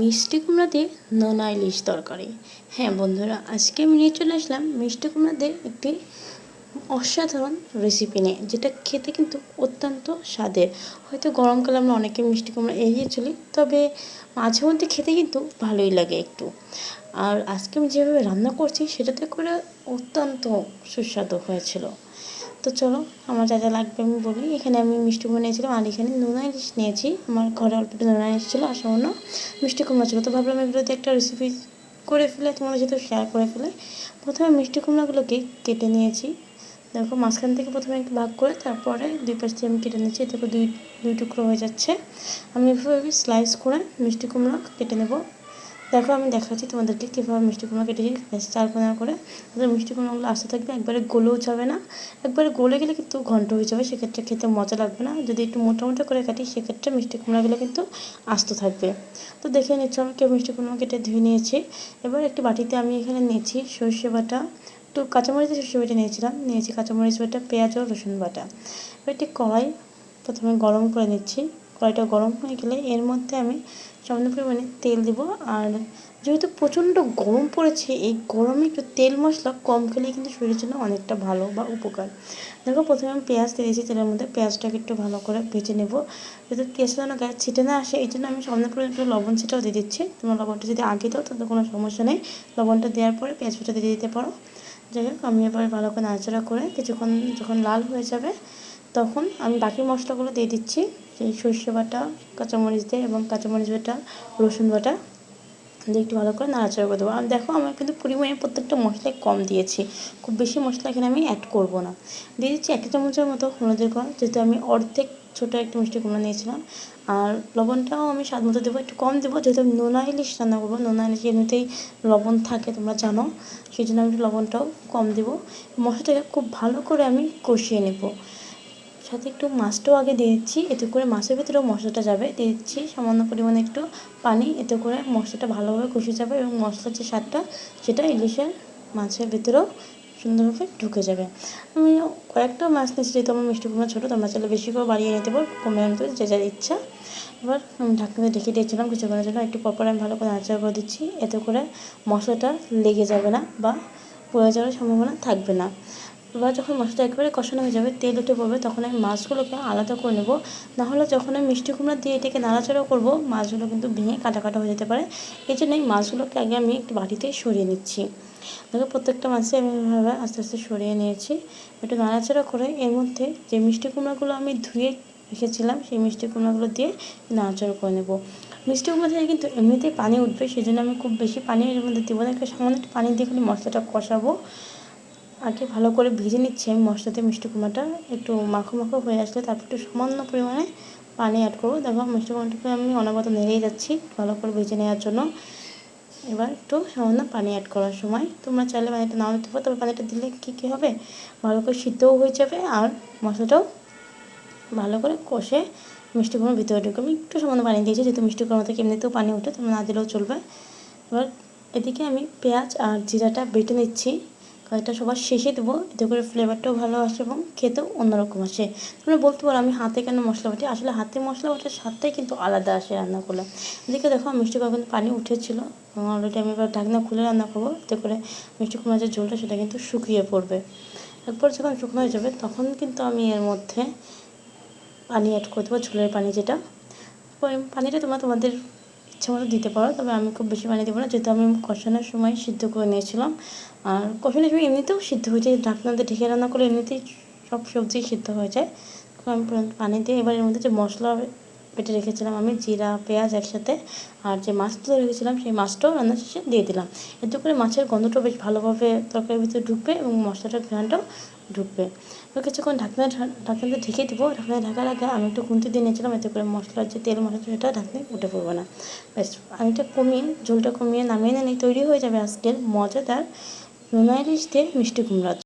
মিষ্টি কুমড়া দিয়ে নোনা ইলিশ তরকারি। হ্যাঁ বন্ধুরা, আজকে আমি নিয়ে চলে আসলাম মিষ্টি কুমড়া দিয়ে একটি অসাধারণ রেসিপি নিয়ে, যেটা খেতে কিন্তু অত্যন্ত স্বাদের। হয়তো গরমকালে আমরা অনেকে মিষ্টি কুমড়া এড়িয়ে চলি, তবে মাঝে মধ্যে খেতে কিন্তু ভালোই লাগে একটু। আর আজকে আমি যেভাবে রান্না করছি, সেটাতে করে অত্যন্ত সুস্বাদু হয়েছিল। তো চলো, আমার যা যা লাগবে আমি বলি। এখানে আমি মিষ্টি কুমড়া নিয়েছিলাম, আর এখানে নোনা ইলিশ নিয়েছি। আমার ঘরে অল্প একটু নোনা ইলিশ ছিল, আর সামান্য মিষ্টি কুমড়া ছিল। তো ভাবলাম এগুলো দিয়ে একটা রেসিপি করে ফেলে, তোমাদের সাথে শেয়ার করে ফেলে। প্রথমে মিষ্টি কুমড়াগুলোকে কেটে নিয়েছি। দেখো, মাঝখান থেকে প্রথমে একটু ভাগ করে, তারপরে দুই পাশ দিয়ে আমি কেটে নিয়েছি দেখো, দুই দুই টুকরো হয়ে যাচ্ছে। আমি এভাবে স্লাইস করে মিষ্টি কুমড়া কেটে নেব। দেখো আমি দেখাচ্ছি তোমাদেরকে কীভাবে মিষ্টি কুমড়া কেটেছি চার কোনা করে। তাহলে মিষ্টি কুমড়াগুলো আসতে থাকবে, একবারে গলেও যাবে না। একবারে গলে গেলে কিন্তু ঘন্ট হয়ে যাবে, সেক্ষেত্রে খেতে মজা লাগবে না। যদি একটু মোটা মোটা করে কাটি, সেক্ষেত্রে মিষ্টি কুমড়াগুলো কিন্তু আস্ত থাকবে। তো দেখে নিচ্ছি আমি কেউ মিষ্টি কুমড়া কেটে ধুয়ে নিয়েছি। এবার একটি বাটিতে আমি এখানে নিয়েছি সর্ষে বাটা, একটু কাঁচামরিচ সর্ষে বাটা নিয়েছিলাম। নিয়েছি কাঁচামরিচ বাটা, পেঁয়াজ ও রসুন বাটা। এবার একটি কড়াই প্রথমে গরম করে নিচ্ছি। কড়াইটা গরম হয়ে গেলে এর মধ্যে আমি সামান্য পরিমাণে তেল দেবো। আর যেহেতু প্রচণ্ড গরম পড়েছে, এই গরমে একটু তেল মশলা কম খেলে কিন্তু শরীরের জন্য অনেকটা ভালো বা উপকার। দেখো, প্রথমে আমি পেঁয়াজ দিয়ে দিয়েছি, তেলের মধ্যে পেঁয়াজটাকে একটু ভালো করে ভেজে নেব। যাতে পেঁয়াজটা যেন গায়ে ছিটে না আসে, এই জন্য আমি সামনে পরে একটু লবণ ছিটাও দিয়ে দিচ্ছি। তোমার লবণটা যদি আগে দাও, তাহলে কোনো সমস্যা নেই। লবণটা দেওয়ার পরে পেঁয়াজ ফোটা দিয়ে দিতে পারো। যাই হোক, আমি এবার ভালো করে নাড়াচাড়া করে কিছুক্ষণ যখন লাল হয়ে যাবে, তখন আমি বাকি মশলাগুলো দিয়ে দিচ্ছি। সর্ষে বাটা, কাঁচামরিচ দিয়ে এবং কাঁচামরিচ বাটা, রসুন বাটা দিয়ে একটু ভালো করে নাড়াচাড়া করে দেবো। আর দেখো, আমার কিন্তু পরিমাণে প্রত্যেকটা মশলাই কম দিয়েছি। খুব বেশি মশলা এখানে আমি অ্যাড করব না। দিয়ে দিচ্ছি একটা চামচের মতো হলুদের গুঁড়ো, যেহেতু আমি অর্ধেক ছোটো একটা মিষ্টি কুমড়া নিয়েছিলাম। আর লবণটাও আমি স্বাদ মতো দেবো, একটু কম দেবো, যেহেতু আমি নোনা ইলিশ রান্না করব। নোনা ইলিশ এমনিতেই লবণ থাকে, তোমরা জানো। সেই জন্য আমি লবণটাও কম দেবো। মশলাটাকে খুব ভালো করে আমি কষিয়ে নেব। সাথে একটু মাছটাও আগে দিয়ে দিচ্ছি। এতে করে মাছের ভিতরেও মশলাটা যাবে। দিয়ে দিচ্ছি সামান্য পরিমাণে একটু পানি। এতে করে মশলাটা ভালোভাবে কষে যাবে এবং মশলার যে স্বাদটা, সেটা ইলিশের মাছের ভিতরেও সুন্দরভাবে ঢুকে যাবে। আমি কয়েকটা মাছ নিয়েছি, যেহেতু আমার মিষ্টি কুমড়া ছোটো তোমরা চাইলে বেশি করে বাড়িয়ে নিতে পারো কমে আনতে যে যার ইচ্ছা। এবার আমি ঢাকনা ঢেকে দিয়েছিলাম কিছুক্ষণের জন্য। একটু পরপর আমি ভালো করে নাড়াচাড়া করে দিচ্ছি। এতে করে মশলাটা লেগে যাবে না বা পড়ে যাওয়ার সম্ভাবনা থাকবে না। এবার যখন মশলাটা একেবারে কষানো হয়ে যাবে, তেল উঠে পড়বে, তখন আমি মাছগুলোকে আলাদা করে নেব। নাহলে যখন আমি মিষ্টি কুমড়া দিয়ে এটাকে নাড়াচাড়া করব, মাছগুলো কিন্তু ভেঙে কাটা কাটা হয়ে যেতে পারে। এই জন্য এই মাছগুলোকে আগে আমি একটু বাটিতে সরিয়ে নিচ্ছি। দেখো, প্রত্যেকটা মাছে আমি এভাবে আস্তে আস্তে সরিয়ে নিয়েছি। একটু নাড়াচাড়া করে এর মধ্যে যে মিষ্টি কুমড়াগুলো আমি ধুয়ে রেখেছিলাম, সেই মিষ্টি কুমড়াগুলো দিয়ে নাড়াচাড়া করে নেব। মিষ্টি কুমড়া থেকে কিন্তু এমনিতেই পানি উঠবে সেই জন্য আমি খুব বেশি পানি এর মধ্যে দেবো না। একটা সামান্য একটু পানি দিয়ে খালি মশলাটা কষাবো। আগে ভালো করে ভেজে নিচ্ছি আমি মশলাতে মিষ্টি কুমড়াটা। একটু মাখো মাখো হয়ে আসলে তারপর একটু সামান্য পরিমাণে পানি অ্যাড করব। দেখো মিষ্টি কুমড়াটাকে আমি অনবরত নেড়েই যাচ্ছি ভালো করে ভেজে নেওয়ার জন্য। এবার একটু সামান্য পানি অ্যাড করার সময়। তোমরা চাইলে পানিটা নাও দিতে পারো, তবে পানিটা দিলে কী কী হবে? ভালো করে সিদ্ধও হয়ে যাবে আর মশলাটাও ভালো করে কষে মিষ্টি কুমড়োর ভিতরে ঢুকে আমি একটু সামান্য পানি দিয়েছি। যেহেতু মিষ্টি কুমড়ো থেকে এমনিতেও পানি ওঠে, তোমরা না দিলেও চলবে। এবার এদিকে আমি পেঁয়াজ আর জিরাটা বেটে নিচ্ছি। কয়েকটা সবার শেষে দেবো, এতে করে ফ্লেভারটাও ভালো আসে এবং খেতেও অন্যরকম আসে। তোমরা বলতে পারো আমি হাতে কেন মশলা বাটি? আসলে হাতে মশলা বাটার স্বাদটাই কিন্তু আলাদা আসে রান্না করলে। এদিকে দেখো, মিষ্টি কুমড়া কিন্তু পানি উঠেছিলো অলরেডি আমি এবার ঢাকনা খুলে রান্না করব, এতে করে মিষ্টি কুমড়া যে ঝোলটা সেটা কিন্তু শুকিয়ে পড়বে। একবার যখন শুকনো হয়ে যাবে, তখন কিন্তু আমি এর মধ্যে পানি অ্যাড করে দেবো ঝোলের পানি যেটা। পানিটা তোমরা তোমাদের ইচ্ছা মতো দিতে পারো, তবে আমি খুব বেশি পানি দেবো না। যেহেতু আমি কষানোর সময় সিদ্ধ করে নিয়েছিলাম। আর কষানোর সময় এমনিতেও সিদ্ধ হয়ে যায় ঢাকনাতে ঢেকে রান্না করলে এমনিতেই সব সবজি সিদ্ধ হয়ে যায়। আমি পানি দিয়ে এবার এর মধ্যে যে মশলা পেটে রেখেছিলাম আমি জিরা, পেঁয়াজ একসাথে আর যে মাছটা রেখেছিলাম সেই মাছটাও রান্না শেষে দিয়ে দিলাম। এতে করে মাছের গন্ধটাও বেশ ভালোভাবে তরকারির ভিতরে ঢুকবে এবং মশলাটার ঘ্রাণটাও ঢুকবে। এবার কিছুক্ষণ ঢাকনা ঢাকনাতে ঢেকে দেবো। ঢাকনা ঢাকার আগে আমি একটু খুন্তি দিয়ে নিয়েছিলাম। এতে করে মশলার যে তেল মশলা সেটা ঢাকনায় উঠে পড়বে না। ব্যাস পানিটা কমিয়ে ঝোলটা কমিয়ে নামিয়ে নিয়ে তৈরি হয়ে যাবে আজকের মজাদার নোনা দিয়ে মিষ্টি কুমড়া।